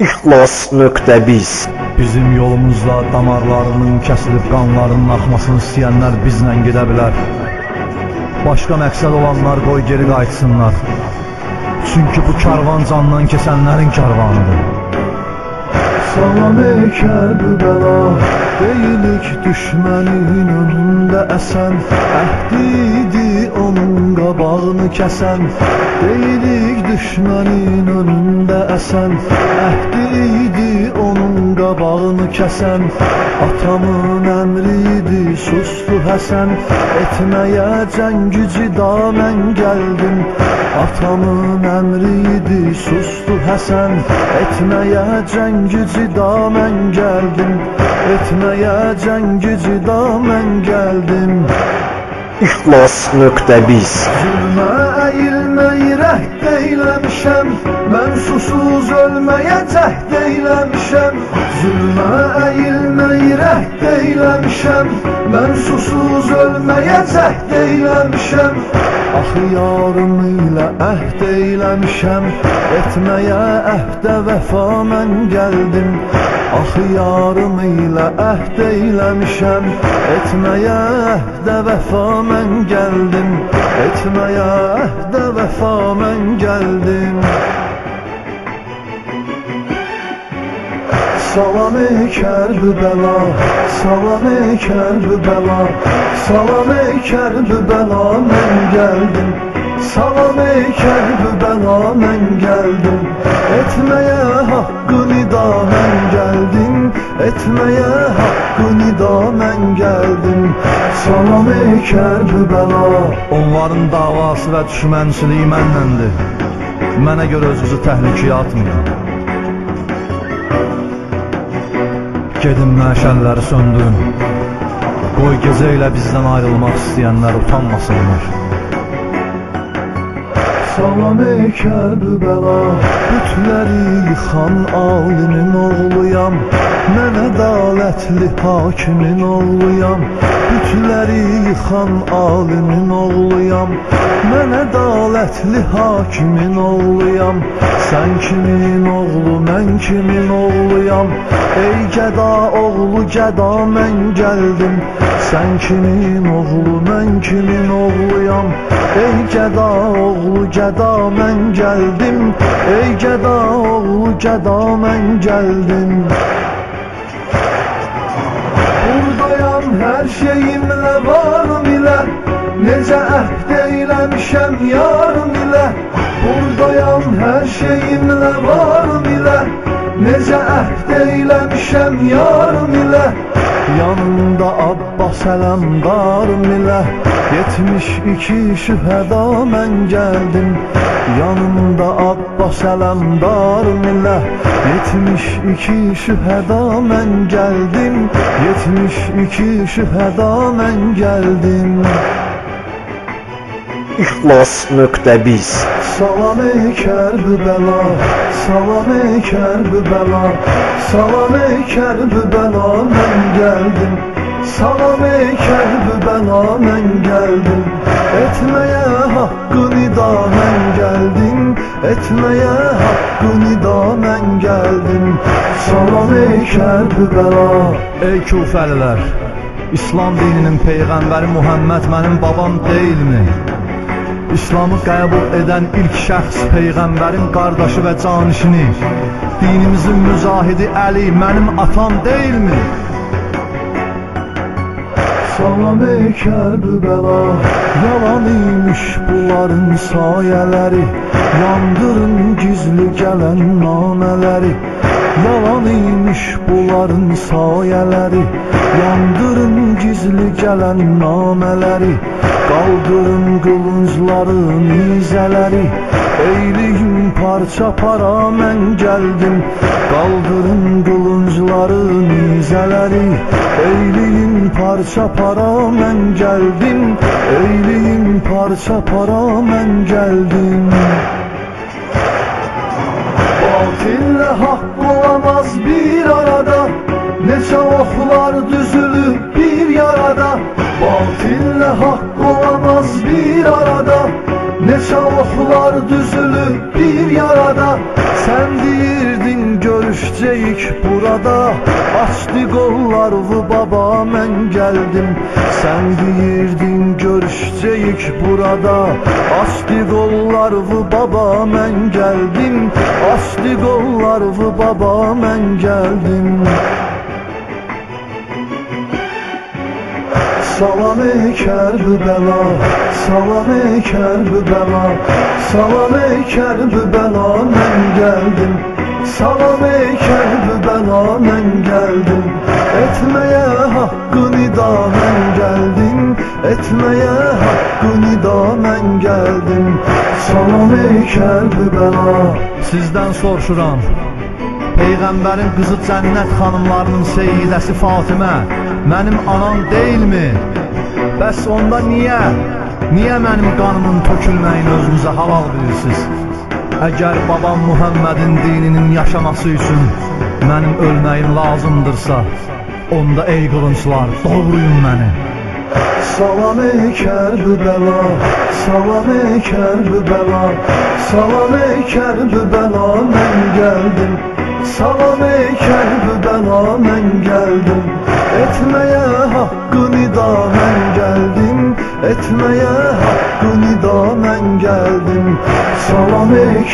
İxlas.biz Bizim yolumuzda damarlarının kəsilib qanlarının axmasını istəyənlər bizlə gedə bilər. Başqa məqsəd olanlar qoy geri qayıtsınlar. Çünki bu karvan candan keçənlərin karvanıdır. Salam ey Kərbəla, deyilik düşmənin önündə əsən, əhdiydi onun qabağını kəsən. Deyilik düşmənin önündə əsən, əhdiydi onun qabağını kəsən. Atamın əmriydi, sustu Həsən, etməyə cəngücü da mən gəldim. Atamın əmriydi, sustu Həsən, etməyə cəngücü da mən gəldim. Etməyə cəngücü da mən gəldim. İxlas.biz Zulmə əyilməyi rəhd eyləmişəm. Mən susuz ölməyə cəhd eyləmişəm. Zulmə əyilməyi rəhd eyləmişəm. Mən susuz ölməyə cəhd eyləmişəm Axı ilə əhd eyləmişəm Etməyə əhdə vəfa mən gəldim Axı yarım ilə əhd eyləmişəm Etməyə əhdə vəfa mən gəldim Etməyə əhdə vəfa mən gəldim Salam ey Kərbəla, salam ey Kərbəla, salam ey Kərbəla mən gəldim. Salam ey Kərbəla mən gəldim. Etməyə haqqı nida mən gəldim. Etməyə haqqı nida mən gəldim. Salam ey Kərbəla. Onların davası və düşmənçiliyi məndəndir. Mənə görə özünüzü təhlükəyə atmayın. Gedin məşəlləri söndürün Qoy gecə ilə bizdən ayrılmaq istəyənlər utanmasınlar Salam ey Kərbəla Bütləri yıxan alimin oğluyam. Mən ədalətli hakimin oğluyam. Bütləri yıxan alimin oğluyam. Mən ədalətli hakimin oğluyam. Sən kimin oğlu, mən kimin oğluyam. Ey gəda oğlu, gəda mən gəldim. Sən kimin oğlu, mən kimin oğluyam. Ey gəda oğlu, gəda mən gəldim. Ey gəda oğlu, gəda mən gəldim. Buradayam hər şeyimlə varım ilə Necə əhd eyləmişəm yarım ilə Buradayam hər şeyimlə varım ilə Necə əhd eyləmişəm yarım ilə Yanımda Abbas ələmdarım ilə 72 şühəda mən gəldim Yanımda Abbas ələmdarım ilə 72 şühəda mən gəldim 72 şühəda mən gəldim İxlas.biz Salam ey Kərbəla, salam ey Kərbəla, salam ey Kərbəla mən gəldim. Salam ey Kərbəla mən gəldim. Etməyə haqqı nida mən gəldim. Etməyə haqqı nida mən gəldim. Salam ey Kərbəla. Ey Kufəlilər, İslam dininin peyğəmbəri Muhammed mənim babam deyilmi? İslamı qəbul edən ilk şəxs Peyğəmbərin qardaşı və canişini, dinimizin müzahidi Əli mənim atam deyilmi? Salam ey Kərbəla, yalan imiş bunların sayələri, yandırın gizli gələn namələri. Yalan imiş bunların sayələri, yandırın gizli gələn namələri. Qaldırın qılıncların nizələri Eyliyin parça para mən gəldim Qaldırın qılıncların nizələri Eyliyin parça para mən gəldim Eyliyin parça para mən gəldim Batillə haqq olamaz bir arada. Neçə oxlar düzülüb bir yarada. Batillə haqq olamaz bir arada. Neçə oxlar düzülüb bir yarada. Sən deyirdin görüş gözcəyik burada Açdı qollarını baba mən gəldim. Sən deyirdin görüşəcəyik burada. Açdı qollarını baba mən gəldim. Açdı qollarını baba mən gəldim. Salam ey Kərbəla, salam ey Kərbəla, salam ey Kərbəla mən gəldim. Salam ey gəldim. Etməyə haqqı nida mən gəldim. Etməyə haqqı nida mən gəldim. Salam ey Kərbəla. Sizdən soruşuram. Peyğəmbərin qızı cənnət xanımlarının seyyidəsi Fatimə mənim anam deyilmi? Bəs onda niyə? Niyə mənim qanımın tökülməyini özünüzə halal bilirsiniz? Əgər babam Muhammedin dininin yaşaması üçün mənim ölməyim lazımdırsa, onda ey qılınclar, doğruyun məni. Salam ey Kərbəla, salam ey Kərbəla, salam ey Kərbəla mən gəldim. Salam ey Kərbəla mən gəldim. Etməyə nida mən gəldim. Etməyə haqqı gəldim. Salam ey